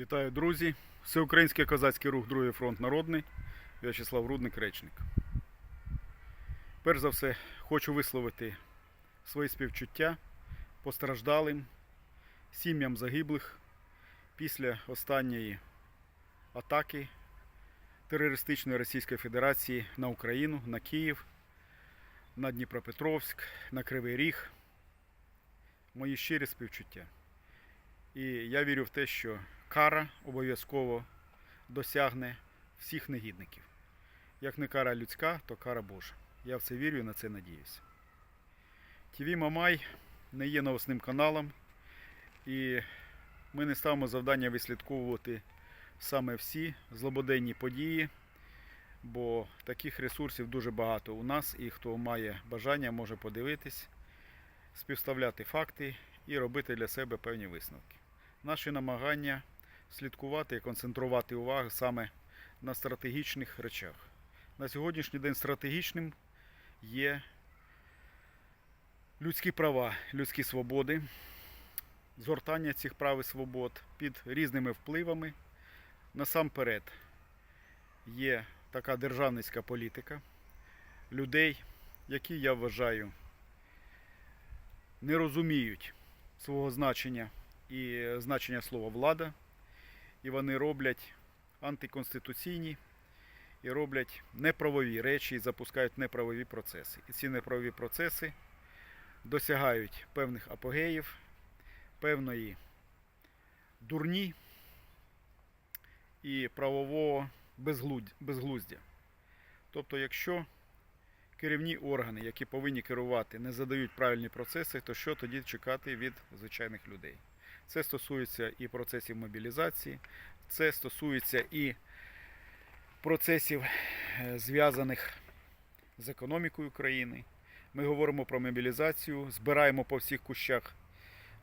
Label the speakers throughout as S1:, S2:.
S1: Вітаю, друзі! Всеукраїнський козацький рух Другий фронт народний. В'ячеслав Рудник Речник. Перш за все, хочу висловити свої співчуття постраждалим сім'ям загиблих після останньої атаки терористичної Російської Федерації на Україну, на Київ, на Дніпропетровськ, на Кривий Ріг. Мої щирі співчуття. І я вірю в те, що кара обов'язково досягне всіх негідників. Як не кара людська, то кара Божа. Я в це вірю і на це надіюся. ТВ Мамай не є новосним каналом, і ми не ставимо завдання вислідковувати саме всі злободенні події, бо таких ресурсів дуже багато у нас, і хто має бажання, може подивитись, співставляти факти і робити для себе певні висновки. Наші намагання слідкувати і концентрувати увагу саме на стратегічних речах. На сьогоднішній день стратегічним є людські права, людські свободи, згортання цих прав і свобод під різними впливами. Насамперед є така державницька політика людей, які я вважаю не розуміють свого значення і значення слова влада, і вони роблять антиконституційні і роблять неправові речі і запускають неправові процеси. І ці неправові процеси досягають певних апогеїв, певної дурні і правового безглуздя. Тобто, якщо керівні органи, які повинні керувати, не задають правильні процеси, то що тоді чекати від звичайних людей? Це стосується і процесів мобілізації, це стосується і процесів, е, зв'язаних з економікою країни. Ми говоримо про мобілізацію, збираємо по всіх кущах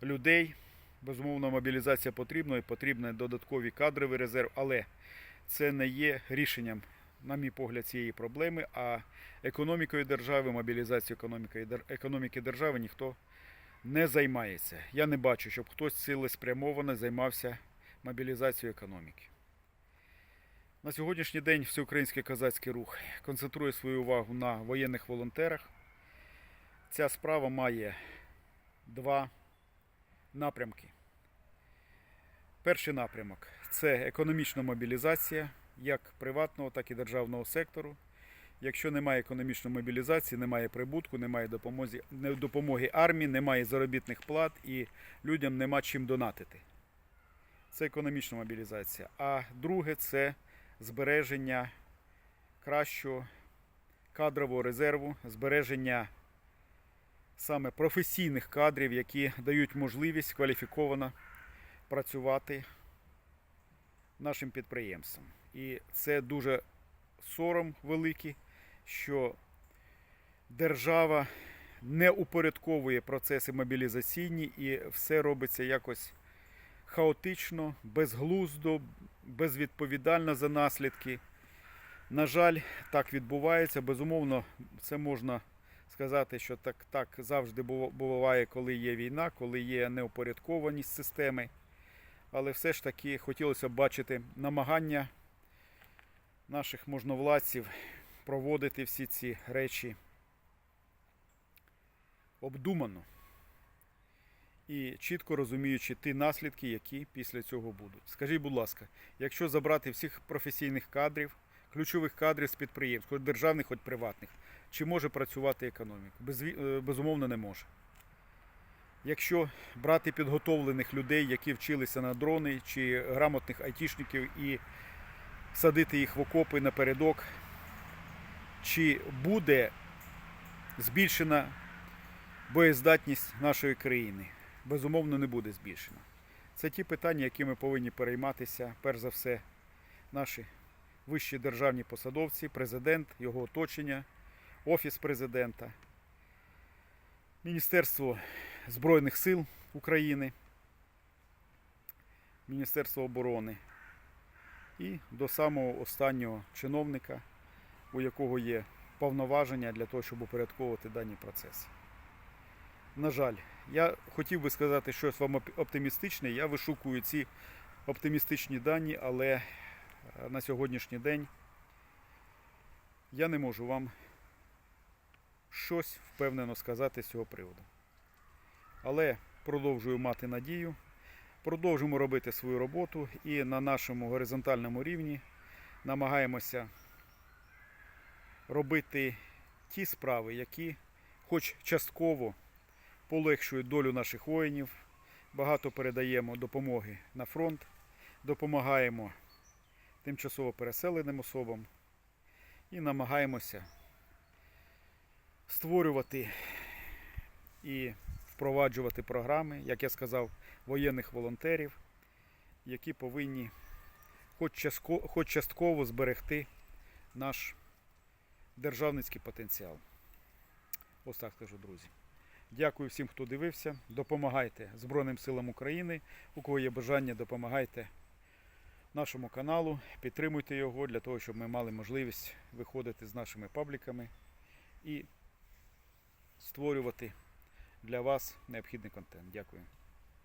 S1: людей. Безумовно, мобілізація потрібна і потрібні додаткові кадровий резерв, але це не є рішенням, на мій погляд, цієї проблеми. А економікою держави, мобілізацією економіки, економіки держави ніхто не займається. Я не бачу, щоб хтось цілеспрямовано займався мобілізацією економіки. На сьогоднішній день Всеукраїнський козацький рух концентрує свою увагу на воєнних волонтерах. Ця справа має два напрямки. Перший напрямок це економічна мобілізація як приватного, так і державного сектору. Якщо немає економічної мобілізації, немає прибутку, немає допомоги, допомоги армії, немає заробітних плат і людям нема чим донатити. Це економічна мобілізація. А друге це збереження кращого кадрового резерву, збереження саме професійних кадрів, які дають можливість кваліфіковано працювати нашим підприємствам. І це дуже сором великий, що держава не упорядковує процеси мобілізаційні і все робиться якось хаотично, безглуздо, безвідповідально за наслідки. На жаль, так відбувається. Безумовно, це можна сказати, що так, так завжди буває, коли є війна, коли є неупорядкованість системи. Але все ж таки хотілося б бачити намагання наших можновладців проводити всі ці речі обдумано і чітко розуміючи ті наслідки, які після цього будуть. Скажіть, будь ласка, якщо забрати всіх професійних кадрів, ключових кадрів з підприємств, хоч державних, хоч приватних, чи може працювати економіка? Е, Безумовно, не може. Якщо брати підготовлених людей, які вчилися на дрони, чи грамотних айтішників і садити їх в окопи напередок, чи буде збільшена боєздатність нашої країни? Безумовно, не буде збільшена. Це ті питання, які ми повинні перейматися, перш за все, наші вищі державні посадовці, президент, його оточення, офіс президента, Міністерство Збройних сил України, Міністерство оборони і до самого останнього чиновника, у якого є повноваження для того, щоб упорядковувати дані процеси. На жаль, я хотів би сказати щось вам оптимістичне. Я вишукую ці оптимістичні дані, але е, на сьогоднішній день я не можу вам щось впевнено сказати з цього приводу. Але продовжую мати надію, продовжуємо робити свою роботу і на нашому горизонтальному рівні намагаємося робити ті справи, які хоч частково полегшують долю наших воїнів. Багато передаємо допомоги на фронт, допомагаємо тимчасово переселеним особам і намагаємося створювати і впроваджувати програми, як я сказав, воєнних волонтерів, які повинні хоч частково зберегти наш державницький потенціал. Ось так скажу, друзі. Дякую всім, хто дивився. Допомагайте Збройним силам України. У кого є бажання, допомагайте нашому каналу, підтримуйте його для того, щоб ми мали можливість виходити з нашими пабліками і створювати для вас необхідний контент. Дякую.